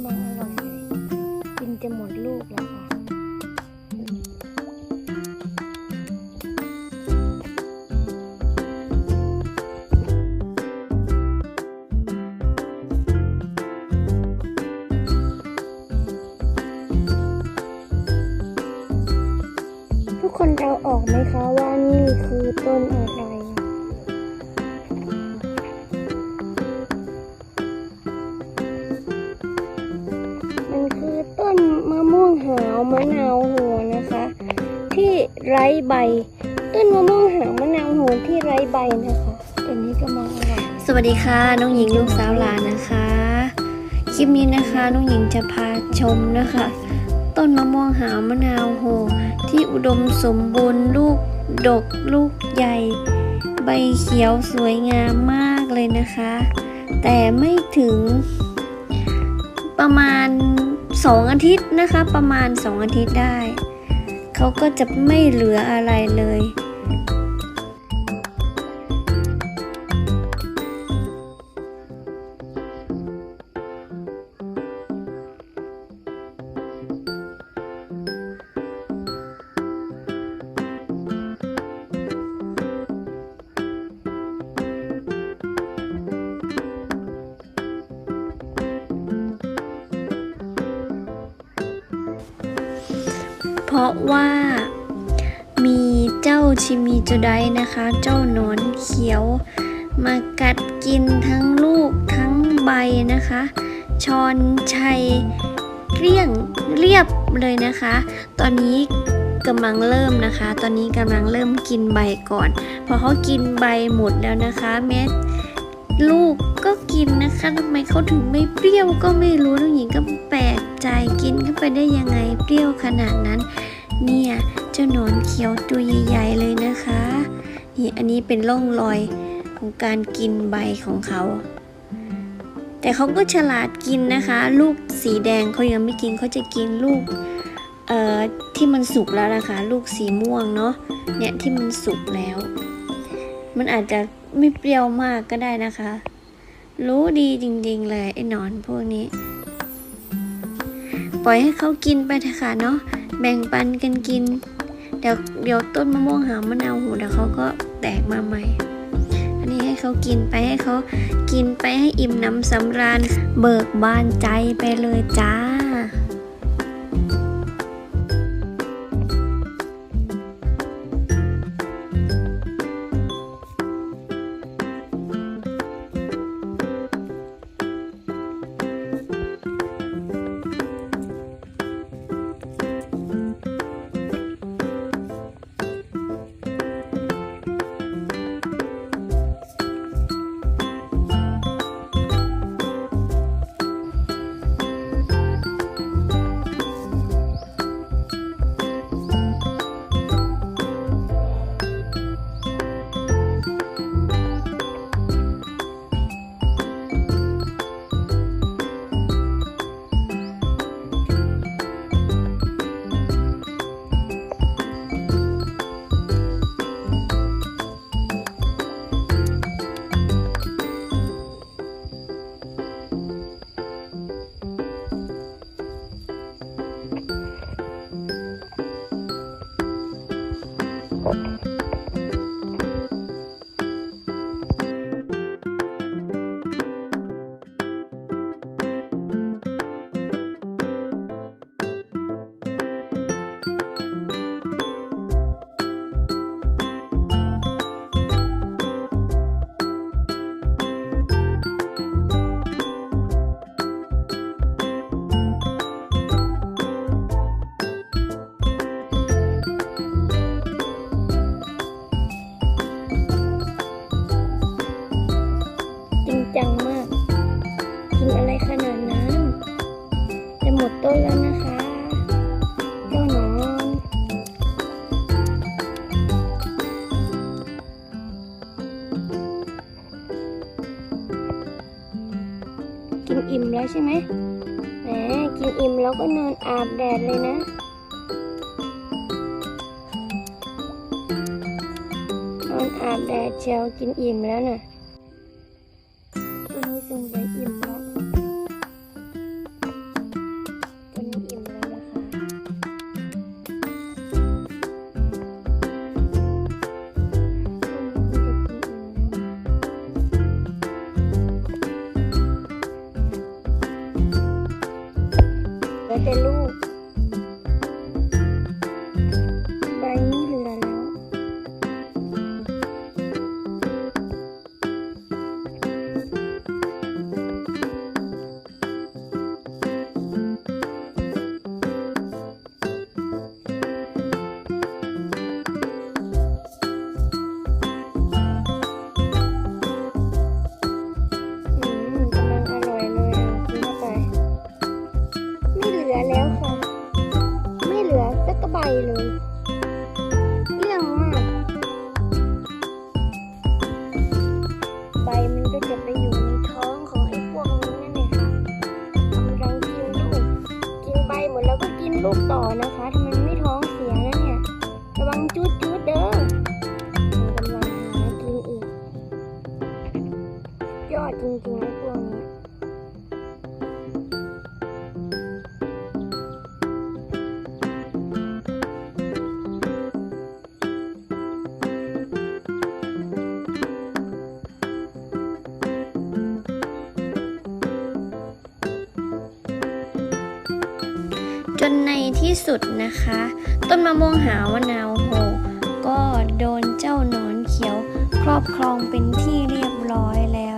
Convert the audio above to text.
ำลังอร่อยเลยกินจะหมดลูกแล้วค่ะทุกคนเราออกไหมคะว่านี่คือต้นอะไราวมะนาวโหัวนะคะ ที่ไร้ใบ ต้นมะม่วงหาวมะนาวโหัวที่ไร้ใบนะคะตัวนี้ก็มาอร่อยสวัสดีค่ะน้องหญิงลูกสาวหลานนะคะ คลิปนี้นะคะน้องหญิงจะพาชมนะคะ ต้นมะม่วงหาวมะนาวโหที่อุดมสมบูรณ์ลูกดกลูกใหญ่ ใบเขียวสวยงามมากเลยนะคะ แต่ไม่ถึงประมาณ 2 อาทิตย์นะคะ ประมาณ 2 อาทิตย์ได้ เขาก็จะไม่เหลืออะไรเลย ราะว่า มีเจ้าชิมิจูไดนะคะ เจ้าหนอนเขียว มากัดกินทั้งลูกทั้งใบนะคะ ชอนชัยเกลี้ยงเรียบเลยนะคะ ตอนนี้กำลังเริ่มนะคะ ตอนนี้กำลังเริ่มกินใบก่อน พอเขากินใบหมดแล้วนะคะแม้ลูกก็กินนะคะทำไมเขาถึงไม่เปรี้ยวก็ไม่รู้น้องหญิงก็แปลก ใจกินเข้าไปได้ยังไงเปรี้ยวขนาดนั้น เนี่ยเจ้าหนอนเขียวตัวใหญ่ๆเลยนะคะนี่อันนี้เป็นร่องรอยของการกินใบของเขา แต่เขาก็ฉลาดกินนะคะ ลูกสีแดงเขายังไม่กินเขาจะกินลูกเอ่อที่มันสุกแล้วนะคะ ลูกสีม่วงเนาะเนี่ยที่มันสุกแล้ว มันอาจจะไม่เปรี้ยวมากก็ได้นะคะ รู้ดีจริงๆเลยไอ้หนอนพวกนี้ ปล่อยให้เขากินไปเถอะค่ะเนาะแบ่งปันกันกิน เดี๋ยวเดี๋ยวต้นมะม่วงหามะนาวหูเดี๋ยวเขาก็แตกมาใหม่ อันนี้ให้เขากินไปให้เขากินไปให้อิ่มน้ำสำราญเบิกบานใจไปเลยจ้า จ กินอิ่มแล้วใช่ไหมแหมกินอิ่มแล้วก็นอนอาบแดดเลยนะนอนอาบแดดเชียวกินอิ่มแล้วน่ะตัวนี้สงสัยอิ่ม เลยเลี่ยงมากใบมันก็จะไปอยู่ในท้องของไอ้พวกนี้นั่นเองค่ะกำลังกินลูกกินใบหมดแล้วก็กินลูกต่อนะคะทำไมไม่ท้องเสียนะเนี่ยระวังจุดจุดเด้อมันกำลังหากินอีกยอดจริงๆ จนในที่สุดนะคะ ต้นมะม่วงหาวนาวโหก็โดนเจ้านอนเขียว ครอบครองเป็นที่เรียบร้อยแล้ว